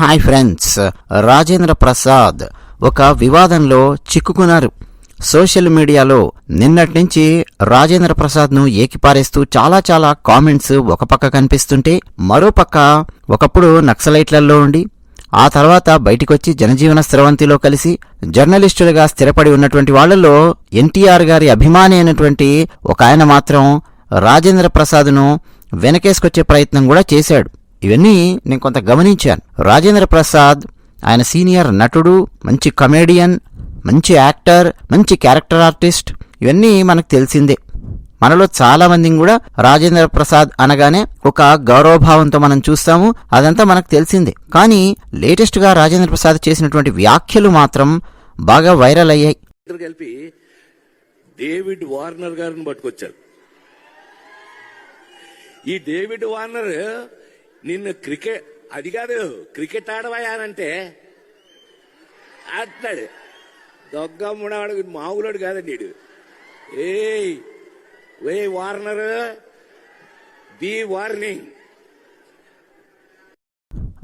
Hi friends Rajendra Prasad ఒక వివాదంలో చిక్కుకున్నారు. Social మీడియాలో నిన్నటి నుంచి రాజేంద్ర ప్రసాద్ను ఏకిపారేస్తూ చాలా చాలా కామెంట్స్ ఒక పక్క కనిపిస్తుంటే మరో పక్క ఒకప్పుడు నక్సలైట్లలో ఉండి ఆ తర్వాత బయటికొచ్చి జనజీవన స్రవంతిలో కలిసి జర్నలిస్టులుగా స్థిరపడి ఉన్నటువంటి వాళ్ళలో ఎన్టీఆర్ గారి అభిమాని అయినటువంటి ఒక ఆయన మాత్రం రాజేంద్ర ప్రసాద్ను వెనకేసుకొచ్చే ప్రయత్నం కూడా చేశాడు. ఇవన్నీ నేను కొంత గమనించాను. రాజేంద్ర ప్రసాద్ ఆయన సీనియర్ నటుడు మంచి కమేడియన్ మంచి యాక్టర్ మంచి క్యారెక్టర్ ఆర్టిస్ట్ ఇవన్నీ మనకు తెలిసిందే. మనలో చాలా మందిని కూడా రాజేంద్ర ప్రసాద్ అనగానే ఒక గౌరవభావంతో మనం చూస్తాము. అదంతా మనకు తెలిసిందే. కానీ లేటెస్ట్గా రాజేంద్ర ప్రసాద్ చేసినటువంటి వ్యాఖ్యలు మాత్రం బాగా వైరల్ అయ్యాయి. కలిపి డేవిడ్ వార్నర్ గారిని పట్టుకొచ్చారు. ఈ డేవిడ్ వార్నర్ నిన్ను క్రికెట్ అది కాదు క్రికెట్ ఆడవయానంటే అంటున్నాడు. దొగ్గమ్ముడాడు మామూలుడు కాదండి వీడు. ఏయ్ వే వార్నర్ బి వార్నింగ్.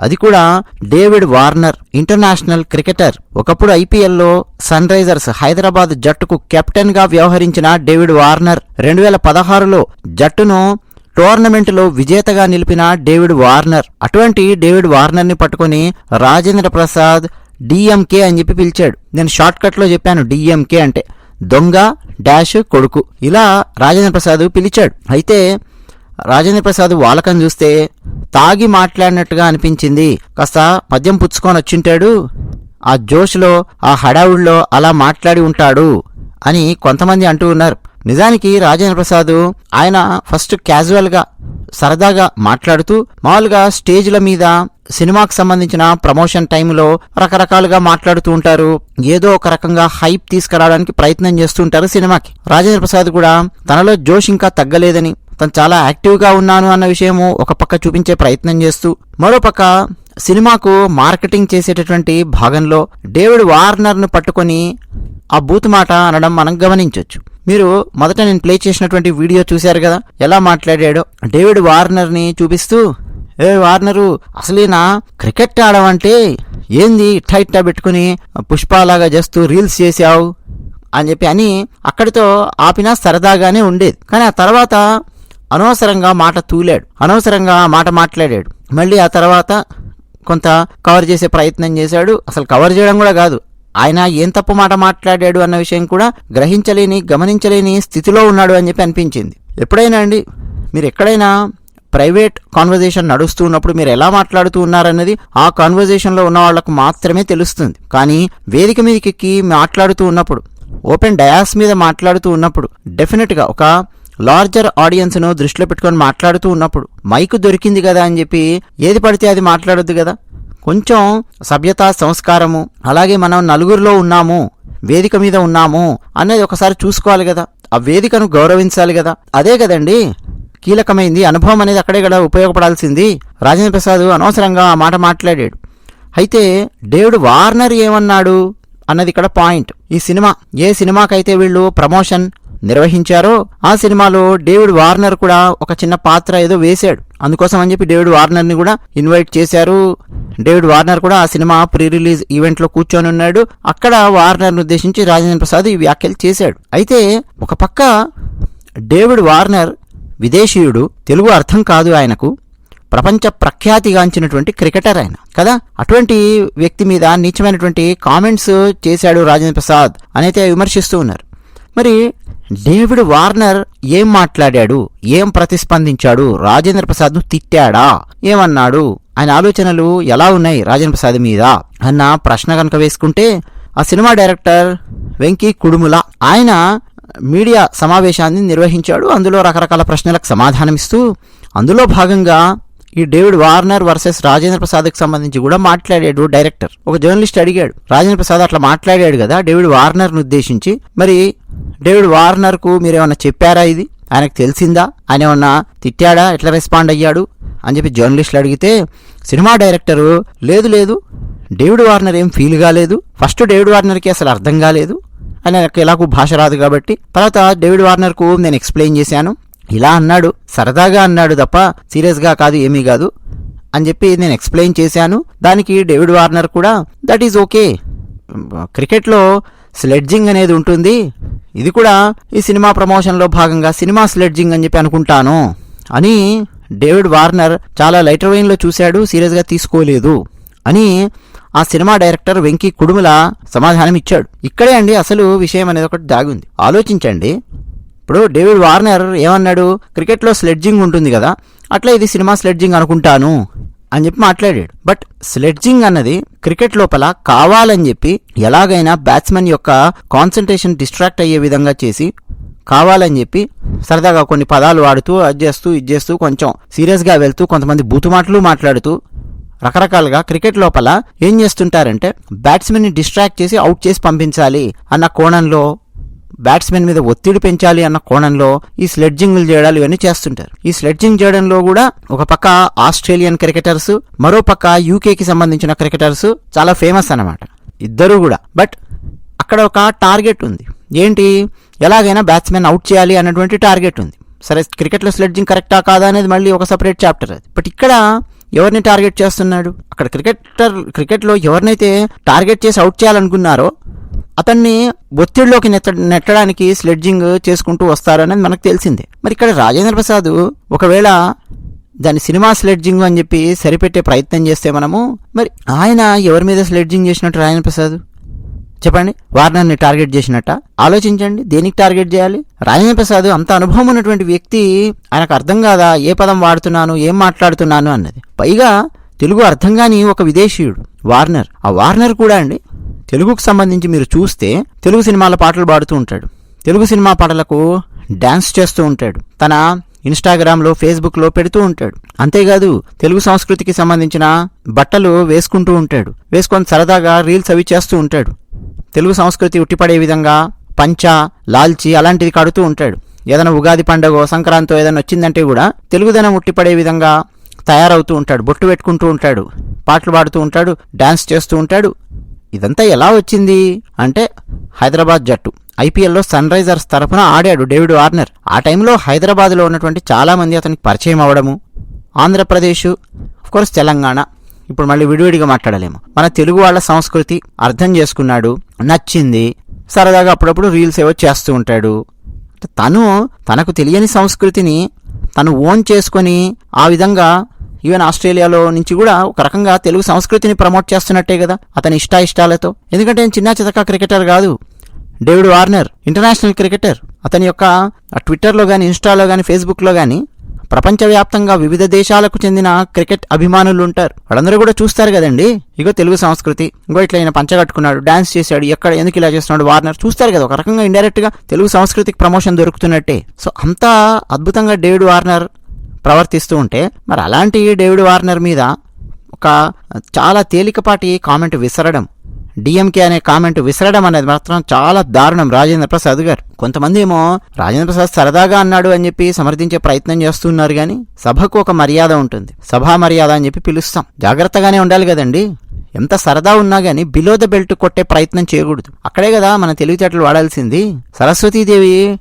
అది కూడా డేవిడ్ వార్నర్ ఇంటర్నేషనల్ క్రికెటర్. ఒకప్పుడు ఐపీఎల్లో సన్ రైజర్స్ హైదరాబాద్ జట్టుకు కెప్టెన్గా వ్యవహరించిన డేవిడ్ వార్నర్ రెండు వేల పదహారులో జట్టును టోర్నమెంట్లో విజేతగా నిలిపిన డేవిడ్ వార్నర్. అటువంటి డేవిడ్ వార్నర్ని పట్టుకొని పట్టుకుని రాజేంద్ర ప్రసాద్ డిఎంకే అని చెప్పి పిలిచాడు. నేను షార్ట్ చెప్పాను డిఎంకే అంటే. దొంగ డాష్ కొడుకు. ఇలా రాజేంద్ర ప్రసాద్ పిలిచాడు. అయితే రాజేంద్ర ప్రసాద్ వాలకం చూస్తే తాగి మాట్లాడినట్టుగా అనిపించింది. కాస్త మద్యం పుచ్చుకొని వచ్చింటాడు. ఆ జోష్లో ఆ హడావుడిలో అలా మాట్లాడి ఉంటాడు అని కొంతమంది అంటూ ఉన్నారు. నిజానికి రాజేంద్ర ప్రసాద్ ఆయన ఫస్ట్ క్యాజువల్గా సరదాగా మాట్లాడుతూ మామూలుగా స్టేజ్ల మీద సినిమాకు సంబంధించిన ప్రమోషన్ టైంలో రకరకాలుగా మాట్లాడుతూ ఉంటారు. ఏదో ఒక రకంగా హైప్ తీసుకురావడానికి ప్రయత్నం చేస్తూ ఉంటారు సినిమాకి. రాజేంద్ర ప్రసాద్ కూడా తనలో జోష్ ఇంకా తగ్గలేదని తను చాలా యాక్టివ్గా ఉన్నాను అన్న విషయము ఒక పక్క చూపించే ప్రయత్నం చేస్తూ మరో పక్క సినిమాకు మార్కెటింగ్ చేసేటటువంటి భాగంలో డేవిడ్ వార్నర్ను పట్టుకొని ఆ బూత్ మాట అనడం మనం గమనించవచ్చు మీరు మొదట నేను ప్లే చేసినటువంటి వీడియో చూశారు కదా? ఎలా మాట్లాడాడో? డేవిడ్ వార్నర్ని చూపిస్తూ ఏ వార్నరు అసలేనా? క్రికెట్ ఆడమంటే ఏంది ఇట్టా ఇట్టా పెట్టుకుని పుష్పలాగా చేస్తూ రీల్స్ చేసావు అని చెప్పి అని అక్కడితో ఆపినా సరదాగానే ఉండేది. కానీ ఆ తర్వాత అనవసరంగా మాట తూలాడు. అనవసరంగా మాట మాట్లాడాడు. మళ్ళీ ఆ తర్వాత కొంత కవర్ చేసే ప్రయత్నం చేశాడు. అసలు కవర్ చేయడం కూడా కాదు. ఆయన ఏం తప్పు మాట మాట్లాడాడు అన్న విషయం కూడా గ్రహించలేని గమనించలేని స్థితిలో ఉన్నాడు అని చెప్పి అనిపించింది. ఎప్పుడైనా అండి మీరు ఎక్కడైనా ప్రైవేట్ కాన్వర్జేషన్ నడుస్తూ ఉన్నప్పుడు మీరు ఎలా మాట్లాడుతూ ఉన్నారన్నది ఆ కాన్వర్జేషన్లో ఉన్న వాళ్ళకు మాత్రమే తెలుస్తుంది. కానీ వేదిక మీదకి ఎక్కి మాట్లాడుతూ ఉన్నప్పుడు ఓపెన్ డయాస్ మీద మాట్లాడుతూ ఉన్నప్పుడు డెఫినెట్గా ఒక లార్జర్ ఆడియన్స్ను దృష్టిలో పెట్టుకొని మాట్లాడుతూ ఉన్నప్పుడు మైక్ దొరికింది కదా అని చెప్పి ఏది పడితే అది మాట్లాడొద్దు కదా? కొంచెం సభ్యత సంస్కారము అలాగే మనం నలుగురిలో ఉన్నాము వేదిక మీద ఉన్నాము అనేది ఒకసారి చూసుకోవాలి కదా. ఆ వేదికను గౌరవించాలి కదా. అదే కదండి కీలకమైంది అనుభవం అనేది అక్కడే కదా ఉపయోగపడాల్సింది. రాజేంద్ర ప్రసాద్ అనవసరంగా ఆ మాట మాట్లాడాడు. అయితే డేవిడ్ వార్నర్ ఏమన్నాడు అన్నది ఇక్కడ పాయింట్. ఈ సినిమా ఏ సినిమాకైతే వీళ్ళు ప్రమోషన్ నిర్వహించారో ఆ సినిమాలో డేవిడ్ వార్నర్ కూడా ఒక చిన్న పాత్ర ఏదో వేశాడు. అందుకోసం అని చెప్పి డేవిడ్ వార్నర్ని కూడా ఇన్వైట్ చేశారు. డేవిడ్ వార్నర్ కూడా ఆ సినిమా ప్రీ రిలీజ్ ఈవెంట్లో కూర్చొని ఉన్నాడు. అక్కడ వార్నర్ ఉద్దేశించి రాజేంద్ర ప్రసాద్ ఈ వ్యాఖ్యలు చేశాడు. అయితే ఒక పక్క డేవిడ్ వార్నర్ విదేశీయుడు తెలుగు అర్థం కాదు ఆయనకు ప్రపంచ ప్రఖ్యాతిగాంచినటువంటి క్రికెటర్ ఆయన కదా? అటువంటి వ్యక్తి మీద నీచమైనటువంటి కామెంట్స్ చేశాడు రాజేంద్ర ప్రసాద్ అనైతే విమర్శిస్తూ ఉన్నారు. మరి డేవిడ్ వార్నర్ ఏం మాట్లాడాడు? ఏం ప్రతిస్పందించాడు? రాజేంద్ర ప్రసాద్ను తిట్టాడా? ఏమన్నాడు? ఆయన ఆలోచనలు ఎలా ఉన్నాయి రాజేంద్ర ప్రసాద్ మీద? అన్న ప్రశ్న కనుక వేసుకుంటే ఆ సినిమా డైరెక్టర్ వెంకీ కుడుముల ఆయన మీడియా సమావేశాన్ని నిర్వహించాడు. అందులో రకరకాల ప్రశ్నలకు సమాధానమిస్తూ అందులో భాగంగా ఈ డేవిడ్ వార్నర్ వర్సెస్ రాజేంద్ర ప్రసాద్కి సంబంధించి కూడా మాట్లాడాడు డైరెక్టర్. ఒక జర్నలిస్ట్ అడిగాడు రాజేంద్ర ప్రసాద్ అట్లా మాట్లాడాడు కదా డేవిడ్ వార్నర్ను ఉద్దేశించి? మరి డేవిడ్ వార్నర్కు మీరేమన్నా చెప్పారా ఇది? ఆయనకు తెలిసిందా? ఆయన ఏమన్నా తిట్టాడా? ఎట్లా రెస్పాండ్ అయ్యాడు? అని చెప్పి జర్నలిస్టులు అడిగితే సినిమా డైరెక్టరు లేదు లేదు. డేవిడ్ వార్నర్ ఏం ఫీల్ కాలేదు ఫస్ట్ డేవిడ్ వార్నర్కి అసలు అర్థం కాలేదు. ఆయనకు ఎలాగూ భాష రాదు కాబట్టి. తర్వాత డేవిడ్ వార్నర్కు నేను ఎక్స్ప్లెయిన్ చేశాను. ఇలా అన్నాడు సరదాగా అన్నాడు తప్ప సీరియస్గా కాదు ఏమీ కాదు అని చెప్పి నేను ఎక్స్ప్లెయిన్ చేశాను. దానికి డేవిడ్ వార్నర్ కూడా దట్ ఈజ్ ఓకే క్రికెట్లో స్లెడ్జింగ్ అనేది ఉంటుంది. ఇది కూడా ఈ సినిమా ప్రమోషన్లో భాగంగా సినిమా స్లెడ్జింగ్ అని చెప్పి అనుకుంటాను అని డేవిడ్ వార్నర్ చాలా లైటర్ వెయిన్లో చూశాడు సీరియస్గా తీసుకోలేదు అని ఆ సినిమా డైరెక్టర్ వెంకీ కుడుముల సమాధానం ఇచ్చాడు. ఇక్కడే అండి అసలు విషయం అనేది ఒకటి దాగుంది. ఆలోచించండి ఇప్పుడు డేవిడ్ వార్నర్ ఏమన్నాడు? క్రికెట్లో స్లెడ్జింగ్ ఉంటుంది కదా అట్లా ఇది సినిమా స్లెడ్జింగ్ అనుకుంటాను అని చెప్పి మాట్లాడాడు. బట్ స్లెడ్జింగ్ అన్నది క్రికెట్ లోపల కావాలని చెప్పి ఎలాగైనా బ్యాట్స్మెన్ యొక్క కాన్సన్ట్రేషన్ డిస్ట్రాక్ట్ అయ్యే విధంగా చేసి కావాలని చెప్పి సరదాగా కొన్ని పదాలు వాడుతూ అది చేస్తూ ఇది చేస్తూ కొంచెం సీరియస్గా వెళ్తూ కొంతమంది బూతు మాటలు మాట్లాడుతూ రకరకాలుగా క్రికెట్ లోపల ఏం చేస్తుంటారంటే బ్యాట్స్మెన్ని డిస్ట్రాక్ట్ చేసి అవుట్ చేసి పంపించాలి అన్న కోణంలో బ్యాట్స్మెన్ మీద ఒత్తిడి పెంచాలి అన్న కోణంలో ఈ స్లెడ్జింగ్లు చేయడాలు ఇవన్నీ చేస్తుంటారు. ఈ స్లెడ్జింగ్ చేయడంలో కూడా ఒక పక్క ఆస్ట్రేలియన్ క్రికెటర్స్ మరో పక్క యూకేకి సంబంధించిన క్రికెటర్స్ చాలా ఫేమస్ అన్నమాట. ఇద్దరు కూడా. బట్ అక్కడ ఒక టార్గెట్ ఉంది. ఏంటి? ఎలాగైనా బ్యాట్స్మెన్ అవుట్ చేయాలి అన్నటువంటి టార్గెట్ ఉంది. సరే క్రికెట్లో స్లెడ్జింగ్ కరెక్టా కాదా అనేది మళ్ళీ ఒక సపరేట్ చాప్టర్ అది. బట్ ఇక్కడ ఎవరిని టార్గెట్ చేస్తున్నాడు? అక్కడ క్రికెటర్ క్రికెట్లో ఎవరినైతే టార్గెట్ చేసి అవుట్ చేయాలనుకున్నారో అతన్ని ఒత్తిడిలోకి నెత్త నెట్టడానికి స్లెడ్జింగ్ చేసుకుంటూ వస్తారనేది మనకు తెలిసిందే. మరి ఇక్కడ రాజేంద్ర ప్రసాద్ ఒకవేళ దాని సినిమా స్లెడ్జింగ్ అని చెప్పి సరిపెట్టే ప్రయత్నం చేస్తే మనము మరి ఆయన ఎవరి మీద స్లెడ్జింగ్ చేసినట్టు రాజేంద్ర ప్రసాద్? చెప్పండి. వార్నర్ని టార్గెట్ చేసినట్ట? ఆలోచించండి. దేనికి టార్గెట్ చేయాలి? రాజేంద్ర ప్రసాద్ అంత అనుభవం ఉన్నటువంటి వ్యక్తి ఆయనకు అర్థం కాదా? ఏ పదం వాడుతున్నాను? ఏం మాట్లాడుతున్నాను అన్నది. పైగా తెలుగు అర్థం కాని ఒక విదేశీయుడు వార్నర్ ఆ వార్నర్ కూడా అండి తెలుగుకు సంబంధించి మీరు చూస్తే తెలుగు సినిమాల పాటలు పాడుతూ ఉంటాడు. తెలుగు సినిమా పాటలకు డ్యాన్స్ చేస్తూ ఉంటాడు. తన ఇన్స్టాగ్రామ్లో ఫేస్బుక్లో పెడుతూ ఉంటాడు. అంతేకాదు తెలుగు సంస్కృతికి సంబంధించిన బట్టలు వేసుకుంటూ ఉంటాడు. వేసుకొని సరదాగా రీల్స్ అవి చేస్తూ ఉంటాడు. తెలుగు సంస్కృతి ఉట్టిపడే విధంగా పంచ లాల్చి అలాంటిది కడుతూ ఉంటాడు. ఏదైనా ఉగాది పండుగ సంక్రాంతి ఏదైనా వచ్చిందంటే కూడా తెలుగుదనం ఉట్టిపడే విధంగా తయారవుతూ ఉంటాడు. బొట్టు పెట్టుకుంటూ ఉంటాడు. పాటలు పాడుతూ ఉంటాడు. డాన్స్ చేస్తూ ఉంటాడు. ఇదంతా ఎలా వచ్చింది? అంటే హైదరాబాద్ జట్టు. ఐపీఎల్లో సన్ రైజర్స్ తరఫున ఆడాడు డేవిడ్ వార్నర్. ఆ టైంలో హైదరాబాద్లో ఉన్నటువంటి చాలామంది అతనికి పరిచయం అవ్వడము ఆంధ్రప్రదేశ్ కోర్స్ తెలంగాణ. ఇప్పుడు మళ్ళీ విడివిడిగా మాట్లాడలేము. మన తెలుగు వాళ్ళ సంస్కృతి అర్థం చేసుకున్నాడు. నచ్చింది. సరదాగా అప్పుడప్పుడు రీల్స్ ఏవో చేస్తూ ఉంటాడు. తను తనకు తెలియని సంస్కృతిని తను ఓన్ చేసుకొని ఆ విధంగా ఈవెన్ ఆస్ట్రేలియాలో నుంచి కూడా ఒక రకంగా తెలుగు సంస్కృతిని ప్రమోట్ చేస్తున్నట్టే కదా అతని ఇష్టాయిష్టాలతో. ఎందుకంటే చిన్న చితక క్రికెటర్ కాదు. David Warner international cricketer. అతని యొక్క ట్విట్టర్లో కానీ ఇన్స్టాలో కానీ ఫేస్బుక్లో కానీ ప్రపంచవ్యాప్తంగా వివిధ దేశాలకు చెందిన క్రికెట్ అభిమానులు ఉంటారు. వాళ్ళందరూ కూడా చూస్తారు కదండి. ఇగో తెలుగు సంస్కృతి. ఇంకో ఇట్లా ఈయన పంచగట్టుకున్నాడు డాన్స్ చేశాడు ఎక్కడ ఎందుకు ఇలా చేస్తున్నాడు వార్నర్. చూస్తారు కదా ఒక రకంగా ఇండైరెక్ట్గా తెలుగు సంస్కృతికి ప్రమోషన్ దొరుకుతున్నట్టే. సో అంత అద్భుతంగా డేవిడ్ వార్నర్ ప్రవర్తిస్తూ ఉంటే మరి అలాంటి డేవిడ్ వార్నర్ మీద ఒక చాలా తేలికపాటి కామెంట్ విసరడం డిఎంకే అనే కామెంట్ విసరడం అనేది మాత్రం చాలా దారుణం రాజేంద్ర ప్రసాద్ గారు. కొంతమంది ఏమో రాజేంద్ర ప్రసాద్ సరదాగా అన్నాడు అని చెప్పి సమర్థించే ప్రయత్నం చేస్తున్నారు కానీ సభకు ఒక మర్యాద ఉంటుంది. సభా మర్యాద అని చెప్పి పిలుస్తాం. జాగ్రత్తగానే ఉండాలి కదండి. ఎంత సరదా ఉన్నా కానీ బిలో ద బెల్ట్ కొట్టే ప్రయత్నం చేయకూడదు. అక్కడే కదా మన తెలివితేటలు వాడాల్సింది. సరస్వతీదేవి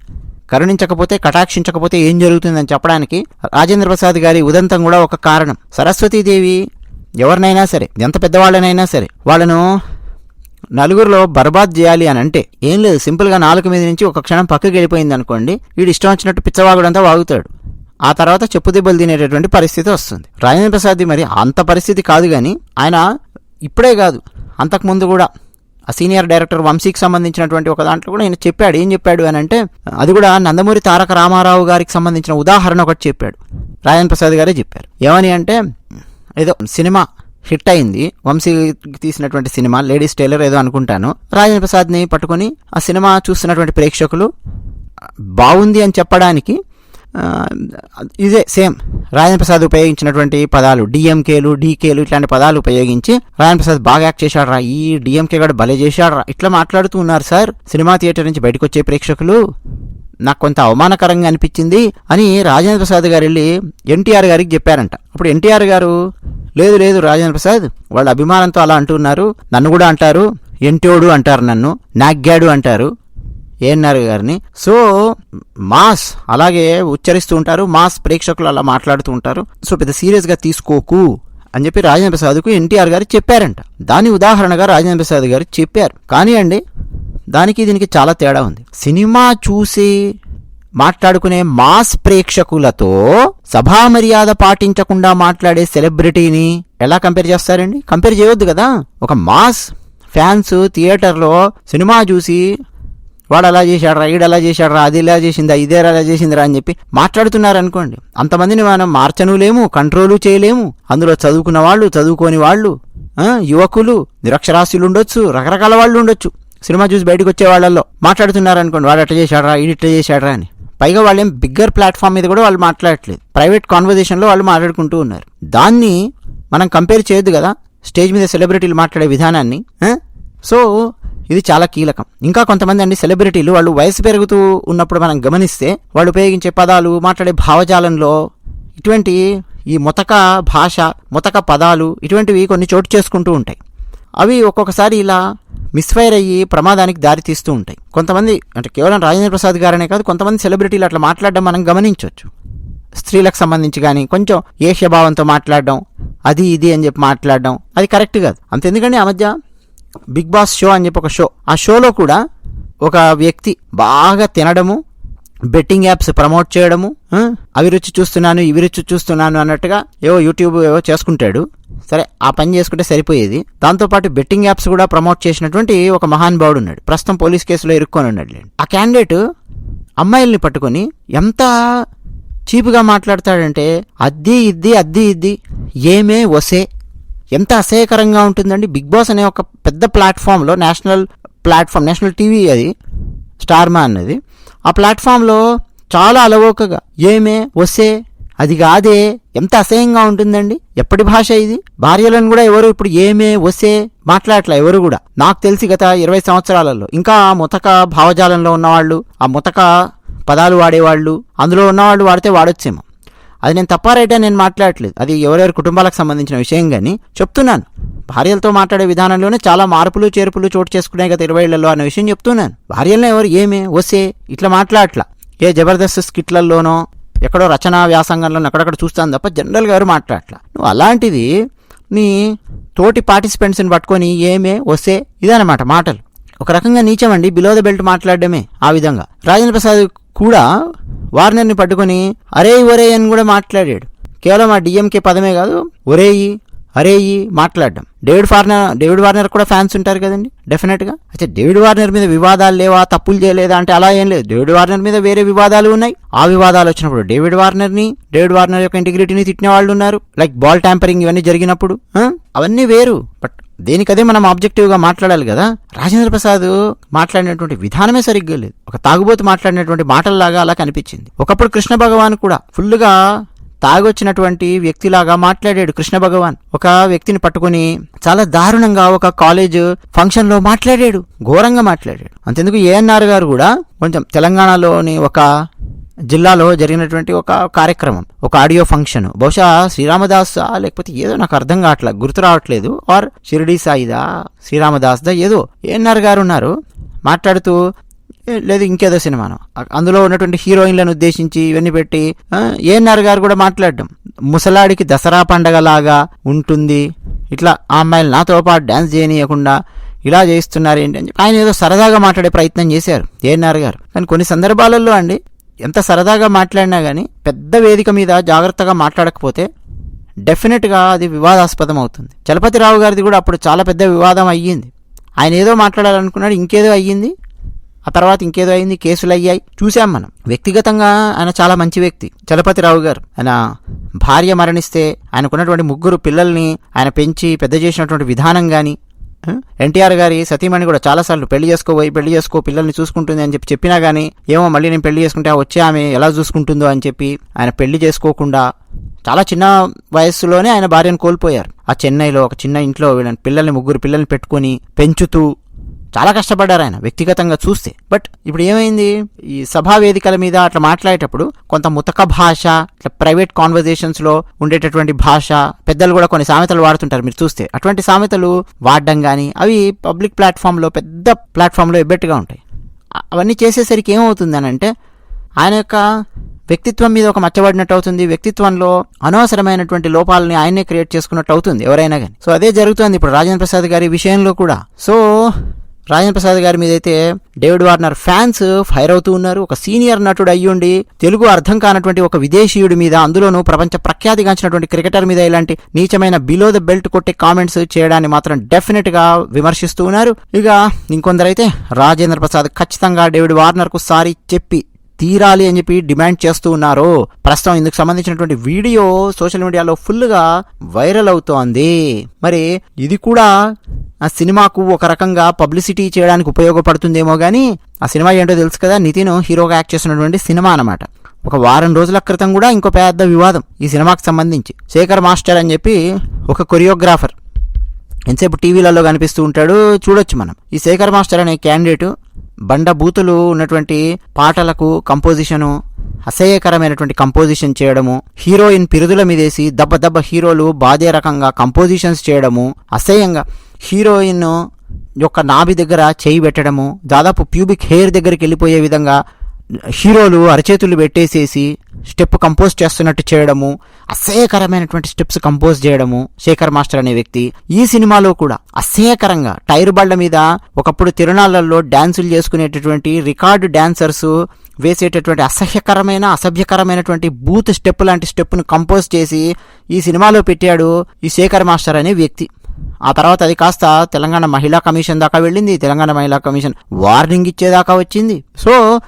కరుణించకపోతే కటాక్షించకపోతే ఏం జరుగుతుందని చెప్పడానికి రాజేంద్ర ప్రసాద్ గారి ఉదంతం కూడా ఒక కారణం. సరస్వతీదేవి ఎవరినైనా సరే ఎంత పెద్దవాళ్ళనైనా సరే వాళ్ళను నలుగురిలో బర్బాద్ చేయాలి అని అంటే ఏం లేదు సింపుల్గా నాలుగు మీద నుంచి ఒక క్షణం పక్కకి వెళ్ళిపోయింది అనుకోండి వీడు ఇష్టం వచ్చినట్టు పిచ్చవాగుడంతా వాగుతాడు. ఆ తర్వాత చెప్పు దెబ్బలు తినేటటువంటి పరిస్థితి వస్తుంది. రాజేంద్ర ప్రసాద్ మరి అంత పరిస్థితి కాదు కానీ ఆయన ఇప్పుడే కాదు అంతకుముందు కూడా ఆ సీనియర్ డైరెక్టర్ వంశీకి సంబంధించినటువంటి ఒక దాంట్లో కూడా ఆయన చెప్పాడు. ఏం చెప్పాడు అని అంటే అది కూడా నందమూరి తారక రామారావు గారికి సంబంధించిన ఉదాహరణ ఒకటి చెప్పాడు. రాజన్ ప్రసాద్ గారే చెప్పారు. ఏమని అంటే ఏదో సినిమా హిట్ అయింది. వంశీ తీసినటువంటి సినిమా లేడీస్ టైలర్ ఏదో అనుకుంటాను. రాజేంద్ర ప్రసాద్ని పట్టుకొని ఆ సినిమా చూస్తున్నటువంటి ప్రేక్షకులు బాగుంది అని చెప్పడానికి ఇదే సేమ్. రాజేంద్ర ప్రసాద్ ఉపయోగించినటువంటి పదాలు డిఎంకేలు డీకేలు ఇట్లాంటి పదాలు ఉపయోగించి రాజేంద్ర ప్రసాద్ బాగా యాక్ట్ చేశాడు రా ఈ డిఎంకే కూడా భలే చేశాడు రా ఇట్లా మాట్లాడుతూ ఉన్నారు సార్. సినిమా థియేటర్ నుంచి బయటకు వచ్చే ప్రేక్షకులు నాకు కొంత అవమానకరంగా అనిపించింది అని రాజేంద్ర ప్రసాద్ గారు వెళ్ళి ఎన్టీఆర్ గారికి చెప్పారంట. అప్పుడు ఎన్టీఆర్ గారు లేదు లేదు రాజేంద్ర ప్రసాద్ వాళ్ళ అభిమానంతో అలా అంటున్నారు. నన్ను కూడా అంటారు. ఎంటోడు అంటారు నన్ను. నాగ్గాడు అంటారు. ఏఎన్ఆర్ గారిని. సో మాస్ అలాగే ఉచ్చరిస్తూ ఉంటారు మాస్ ప్రేక్షకులు అలా మాట్లాడుతూ ఉంటారు. సో పెద్ద సీరియస్గా తీసుకోకు అని చెప్పి రాజేంద్ర ప్రసాద్కు ఎన్టీఆర్ గారు చెప్పారంట. దాని ఉదాహరణగా రాజేంద్ర ప్రసాద్ గారు చెప్పారు. కానీ అండి దానికి దీనికి చాలా తేడా ఉంది. సినిమా చూసి మాట్లాడుకునే మాస్ ప్రేక్షకులతో సభా మర్యాద పాటించకుండా మాట్లాడే సెలబ్రిటీని ఎలా కంపేర్ చేస్తారండి? కంపేర్ చేయొద్దు కదా. ఒక మాస్ ఫ్యాన్స్ థియేటర్లో సినిమా చూసి వాడు అలా చేశాడరా ఈడు అలా చేశాడరా అది ఇలా చేసిందా ఇదే అలా చేసిందిరా అని చెప్పి మాట్లాడుతున్నారనుకోండి. అంతమందిని మనం మార్చను లేము కంట్రోలు చేయలేము. అందులో చదువుకున్న వాళ్ళు చదువుకోని వాళ్ళు యువకులు నిరక్షరాస్యులు ఉండొచ్చు రకరకాల వాళ్ళు ఉండొచ్చు. సినిమా చూసి బయటకు వచ్చే వాళ్ళల్లో మాట్లాడుతున్నారు అనుకోండి వాడు అట్లా చేశాడరా ఈడు ఇట్లా చేశాడరా అని. పైగా వాళ్ళు ఏం బిగ్గర్ ప్లాట్ఫామ్ మీద కూడా వాళ్ళు మాట్లాడట్లేదు. ప్రైవేట్ కాన్వర్జేషన్లో వాళ్ళు మాట్లాడుకుంటూ ఉన్నారు. దాన్ని మనం కంపేర్ చేయొద్దు కదా. స్టేజ్ మీద సెలబ్రిటీలు మాట్లాడే విధానాన్ని సో ఇది చాలా కీలకం. ఇంకా కొంతమంది అండి సెలబ్రిటీలు వాళ్ళు వయసు పెరుగుతూ ఉన్నప్పుడు మనం గమనిస్తే వాళ్ళు ఉపయోగించే పదాలు మాట్లాడే భావజాలంలో ఇటువంటి ఈ మొతక భాష ముతక పదాలు ఇటువంటివి కొన్ని చోటు చేసుకుంటూ ఉంటాయి. అవి ఒక్కొక్కసారి ఇలా మిస్ఫైర్ అయ్యి ప్రమాదానికి దారితీస్తూ ఉంటాయి. కొంతమంది అంటే కేవలం రాజేంద్ర ప్రసాద్ గారనే కాదు కొంతమంది సెలబ్రిటీలు అట్లా మాట్లాడడం మనం గమనించవచ్చు స్త్రీలకు సంబంధించి కానీ కొంచెం ఏష్యభావంతో మాట్లాడడం అది ఇది అని చెప్పి మాట్లాడడం అది కరెక్ట్ కాదు. అంత ఎందుకంటే ఆ మధ్య బిగ్ బాస్ షో అని చెప్పి ఒక షో. ఆ షోలో కూడా ఒక వ్యక్తి బాగా తినడము బెట్టింగ్ యాప్స్ ప్రమోట్ చేయడము అవి రుచి చూస్తున్నాను ఇవి రుచి చూస్తున్నాను అన్నట్టుగా ఏవో యూట్యూబ్ ఏవో చేసుకుంటాడు. సరే ఆ పని చేసుకుంటే సరిపోయేది. దాంతోపాటు బెట్టింగ్ యాప్స్ కూడా ప్రమోట్ చేసినటువంటి ఒక మహానుభావుడు ఉన్నాడు ప్రస్తుతం పోలీస్ కేసులో ఇరుక్కొని ఉన్నాడు ఆ క్యాండిడేట్ అమ్మాయిల్ని పట్టుకొని ఎంత చీపుగా మాట్లాడతాడంటే అద్ది ఇద్ది అద్ది ఇద్ది ఏమే వసే ఎంత అసహ్యకరంగా ఉంటుందండి. బిగ్ బాస్ అనే ఒక పెద్ద ప్లాట్ఫామ్లో నేషనల్ ప్లాట్ఫామ్ నేషనల్ టీవీ అది స్టార్మా అన్నది ఆ ప్లాట్ఫామ్లో చాలా అలవోకగా ఏమే వస్తే అది కాదే ఎంత అసహ్యంగా ఉంటుందండి. ఎప్పటి భాష ఇది? భార్యలను కూడా ఎవరు ఇప్పుడు ఏమే వస్తే మాట్లాడట్లా ఎవరు కూడా? నాకు తెలిసి గత ఇరవై సంవత్సరాలలో ఇంకా ఆ ముతక భావజాలంలో ఉన్నవాళ్ళు ఆ ముతక పదాలు వాడేవాళ్ళు అందులో ఉన్నవాళ్ళు వాడితే వాడొచ్చేమో. అది నేను తప్ప రైటా నేను మాట్లాడట్లేదు. అది ఎవరెవరి కుటుంబాలకు సంబంధించిన విషయం కానీ చెప్తున్నాను. భార్యలతో మాట్లాడే విధానంలోనే చాలా మార్పులు చేర్పులు చోటు చేసుకునే గత ఇరవై ఏళ్ళలో అన్న విషయం చెప్తున్నాను. భార్యలను ఎవరు ఏమే వసే ఇట్లా మాట్లాడట్లా. ఏ జబర్దస్త్ స్కిట్లలోనో ఎక్కడో రచనా వ్యాసంగంలోనో ఎక్కడక్కడ చూస్తాను తప్ప జనరల్గా ఎవరు మాట్లాడట్లా. నువ్వు అలాంటిది నీ తోటి పార్టిసిపెంట్స్ని పట్టుకొని ఏమే వసే ఇదన్నమాట మాటలు. ఒక రకంగా నీచమండి. బిలో ద బెల్ట్ మాట్లాడడమే ఆ విధంగా. రాజేంద్ర ప్రసాద్ కూడా వార్నర్ని పట్టుకొని అరే ఒరే అని కూడా మాట్లాడాడు. కేవలం ఆ డిఎంకే పదమే కాదు ఒరేయి అరేయి మాట్లాడడం. డేవిడ్ వార్నర్ డేవిడ్ వార్నర్ కూడా ఫ్యాన్స్ ఉంటారు కదండి డెఫినెట్గా అయితే డేవిడ్ వార్నర్ మీద వివాదాలు లేవా తప్పులు చేయలేదా అంటే అలా ఏం లేదు. డేవిడ్ వార్నర్ మీద వేరే వివాదాలు ఉన్నాయి. ఆ వివాదాలు వచ్చినప్పుడు డేవిడ్ వార్నర్ని డేవిడ్ వార్నర్ యొక్క ఇంటిగ్రిటీని తిట్టిన వాళ్ళు ఉన్నారు. లైక్ బాల్ ట్యాంపరింగ్ ఇవన్నీ జరిగినప్పుడు అవన్నీ వేరు. బట్ దేనికదే మనం ఆబ్జెక్టివ్గా మాట్లాడాలి కదా? రాజేంద్ర ప్రసాద్ మాట్లాడినటువంటి విధానమే సరిగ్గా లేదు. ఒక తాగుబోతు మాట్లాడినటువంటి మాటల్లాగా అలా కనిపించింది. ఒకప్పుడు కృష్ణ భగవాన్ కూడా ఫుల్గా తాగొచ్చినటువంటి వ్యక్తిలాగా మాట్లాడాడు కృష్ణ భగవాన్. ఒక వ్యక్తిని పట్టుకుని చాలా దారుణంగా ఒక కాలేజ్ ఫంక్షన్లో మాట్లాడాడు. ఘోరంగా మాట్లాడాడు. అంతెందుకు ఏఎన్ఆర్ గారు కూడా కొంచెం తెలంగాణలోని ఒక జిల్లాలో జరిగినటువంటి ఒక కార్యక్రమం ఒక ఆడియో ఫంక్షన్. బహుశా శ్రీరామదాస్ లేకపోతే ఏదో నాకు అర్థం కావట్లేదు గుర్తు రావట్లేదు. ఆర్ షిరిడి సాయిదా శ్రీరామదాస్ దా ఏదో ఏఎన్ఆర్ గారు ఉన్నారు. మాట్లాడుతూ లేదు ఇంకేదో సినిమాను. అందులో ఉన్నటువంటి హీరోయిన్లను ఉద్దేశించి ఇవన్నీ పెట్టి ఏఎన్ఆర్ గారు కూడా మాట్లాడడం. ముసలాడికి దసరా పండగలాగా ఉంటుంది. ఇట్లా ఆ అమ్మాయిలు నాతో పాటు డాన్స్ చేయనీయకుండా ఇలా చేస్తున్నారు ఏంటి అని చెప్పి ఆయన ఏదో సరదాగా మాట్లాడే ప్రయత్నం చేశారు ఏఎన్ఆర్ గారు. కానీ కొన్ని సందర్భాలలో అండి ఎంత సరదాగా మాట్లాడినా కానీ పెద్ద వేదిక మీద జాగ్రత్తగా మాట్లాడకపోతే డెఫినెట్గా అది వివాదాస్పదం అవుతుంది చలపతిరావు గారిది కూడా అప్పుడు చాలా పెద్ద వివాదం అయ్యింది. ఆయన ఏదో మాట్లాడాలనుకున్నాడు ఇంకేదో అయ్యింది. ఆ తర్వాత ఇంకేదో అయింది కేసులు అయ్యాయి చూసాం మనం. వ్యక్తిగతంగా ఆయన చాలా మంచి వ్యక్తి చలపతిరావు గారు. ఆయన భార్య మరణిస్తే ఆయనకున్నటువంటి ముగ్గురు పిల్లల్ని ఆయన పెంచి పెద్ద చేసినటువంటి విధానం కానీ ఎన్టీఆర్ గారి సతీమణి కూడా చాలాసార్లు పెళ్ళి చేసుకోబోయి పెళ్ళి చేసుకో పిల్లల్ని చూసుకుంటుంది అని చెప్పి చెప్పినా కానీ ఏమో మళ్ళీ నేను పెళ్ళి చేసుకుంటే ఆ వచ్చే ఆమె ఎలా చూసుకుంటుందో అని చెప్పి ఆయన పెళ్ళి చేసుకోకుండా చాలా చిన్న వయస్సులోనే ఆయన భార్యను కోల్పోయారు. ఆ చెన్నైలో ఒక చిన్న ఇంట్లో వీళ్ళని పిల్లల్ని ముగ్గురు పిల్లల్ని పెట్టుకొని పెంచుతూ చాలా కష్టపడ్డారు ఆయన వ్యక్తిగతంగా చూస్తే. బట్ ఇప్పుడు ఏమైంది? ఈ సభా వేదికల మీద అట్లా మాట్లాడేటప్పుడు కొంత ముతక భాష ఇట్లా ప్రైవేట్ కాన్వర్జేషన్స్లో ఉండేటటువంటి భాష పెద్దలు కూడా కొన్ని సామెతలు వాడుతుంటారు మీరు చూస్తే. అటువంటి సామెతలు వాడడం కానీ అవి పబ్లిక్ ప్లాట్ఫామ్లో పెద్ద ప్లాట్ఫామ్లో ఎబ్బెట్టుగా ఉంటాయి. అవన్నీ చేసేసరికి ఏమవుతుంది అని అంటే ఆయన యొక్క వ్యక్తిత్వం మీద ఒక మచ్చబడినట్టు అవుతుంది. వ్యక్తిత్వంలో అనవసరమైనటువంటి లోపాలని ఆయనే క్రియేట్ చేసుకున్నట్టు అవుతుంది ఎవరైనా కానీ సో అదే జరుగుతుంది ఇప్పుడు రాజేంద్ర ప్రసాద్ గారి విషయంలో కూడా. సో రాజేంద్ర ప్రసాద్ గారి మీద అయితే డేవిడ్ వార్నర్ ఫ్యాన్స్ ఫైర్ అవుతూ ఉన్నారు. ఒక సీనియర్ నటుడు అయ్యుండి తెలుగు అర్థం కానటువంటి ఒక విదేశీయుడి మీద అందులోనూ ప్రపంచ ప్రఖ్యాతిగాంచినటువంటి క్రికెటర్ మీద ఇలాంటి నీచమైన బిలో ద బెల్ట్ కొట్టే కామెంట్స్ చేయడాన్ని మాత్రం డెఫినెట్గా విమర్శిస్తూ ఉన్నారు. ఇక ఇంకొందరైతే రాజేంద్ర ప్రసాద్ ఖచ్చితంగా డేవిడ్ వార్నర్కు సారీ చెప్పి తీరాలి అని చెప్పి డిమాండ్ చేస్తూ ఉన్నారు. ప్రస్తుతం ఇందుకు సంబంధించినటువంటి వీడియో సోషల్ మీడియాలో ఫుల్గా వైరల్ అవుతోంది. మరి ఇది కూడా ఆ సినిమాకు ఒక రకంగా పబ్లిసిటీ చేయడానికి ఉపయోగపడుతుందేమో కానీ ఆ సినిమా ఏంటో తెలుసు కదా నితిన్ హీరోగా యాక్ట్ చేసినటువంటి సినిమా అన్నమాట. ఒక వారం రోజుల క్రితం కూడా ఇంకో పెద్ద వివాదం ఈ సినిమాకి సంబంధించి. శేఖర్ మాస్టర్ అని చెప్పి ఒక కొరియోగ్రాఫర్ ఎంతసేపు టీవీలలో కనిపిస్తూ ఉంటాడు చూడొచ్చు మనం. ఈ శేఖర్ మాస్టర్ అనే క్యాండిడేట్ బండ బూతులు ఉన్నటువంటి పాటలకు కంపోజిషను అసహ్యకరమైనటువంటి కంపోజిషన్ చేయడము హీరోయిన్ పిరుదుల మీదేసి దెబ్బ దెబ్బ హీరోలు బాధే రకంగా కంపోజిషన్స్ చేయడము అసహ్యంగా హీరోయిన్ యొక్క నాభి దగ్గర చేయి పెట్టడము దాదాపు ప్యూబిక్ హెయిర్ దగ్గరికి వెళ్ళిపోయే విధంగా హీరోలు అరచేతులు పెట్టేసేసి స్టెప్ కంపోజ్ చేస్తున్నట్టు చేయడము అసహ్యకరమైనటువంటి స్టెప్స్ కంపోజ్ చేయడము శేఖర్ మాస్టర్ అనే వ్యక్తి. ఈ సినిమాలో కూడా అసహ్యకరంగా టైర్ బళ్ళ మీద ఒకప్పుడు తిరునాళ్ళలో డ్యాన్సులు చేసుకునేటటువంటి రికార్డు డ్యాన్సర్స్ వేసేటటువంటి అసహ్యకరమైన అసభ్యకరమైనటువంటి బూత్ స్టెప్ లాంటి స్టెప్ను కంపోజ్ చేసి ఈ సినిమాలో పెట్టాడు ఈ శేఖర్ మాస్టర్ అనే వ్యక్తి. ఆ తర్వాత అది కాస్త తెలంగాణ మహిళా కమిషన్ దాకా వెళ్ళింది. తెలంగాణ మహిళా కమిషన్ వార్నింగ్ ఇచ్చేదాకా వచ్చింది. సో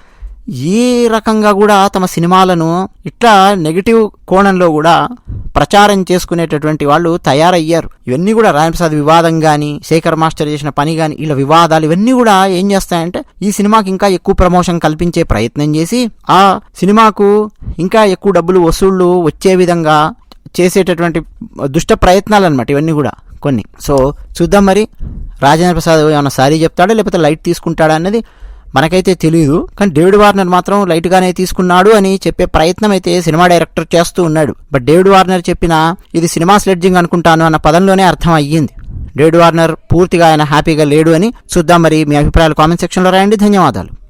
ఈ రకంగా కూడా తమ సినిమాలను ఇట్లా నెగిటివ్ కోణంలో కూడా ప్రచారం చేసుకునేటటువంటి వాళ్ళు తయారయ్యారు. ఇవన్నీ కూడా రాయప్రసాద్ వివాదం కానీ శేఖర్ మాస్టర్ చేసిన పని కానీ ఇలా వివాదాలు ఇవన్నీ కూడా ఏం చేస్తాయంటే ఈ సినిమాకి ఇంకా ఎక్కువ ప్రమోషన్ కల్పించే ప్రయత్నం చేసి ఆ సినిమాకు ఇంకా ఎక్కువ డబ్బులు వసూళ్ళు వచ్చే విధంగా చేసేటటువంటి దుష్ట ప్రయత్నాలు అనమాట ఇవన్నీ కూడా. కొన్ని. సో చూద్దాం మరి. రాజేంద్ర ప్రసాద్ ఏమైనా సారీ చెప్తాడా లేకపోతే లైట్ తీసుకుంటాడా అన్నది మనకైతే తెలియదు కానీ డేవిడ్ వార్నర్ మాత్రం లైట్గానే తీసుకున్నాడు అని చెప్పే ప్రయత్నం అయితే సినిమా డైరెక్టర్ చేస్తూ ఉన్నాడు. బట్ డేవిడ్ వార్నర్ చెప్పిన ఇది సినిమా స్లెడ్జింగ్ అనుకుంటాను అన్న పదంలోనే అర్థం అయ్యింది. డేవిడ్ వార్నర్ పూర్తిగా ఆయన హ్యాపీగా లేడు అని చూద్దాం మరి మీ అభిప్రాయాలు కామెంట్ సెక్షన్లో రాయండి. ధన్యవాదాలు.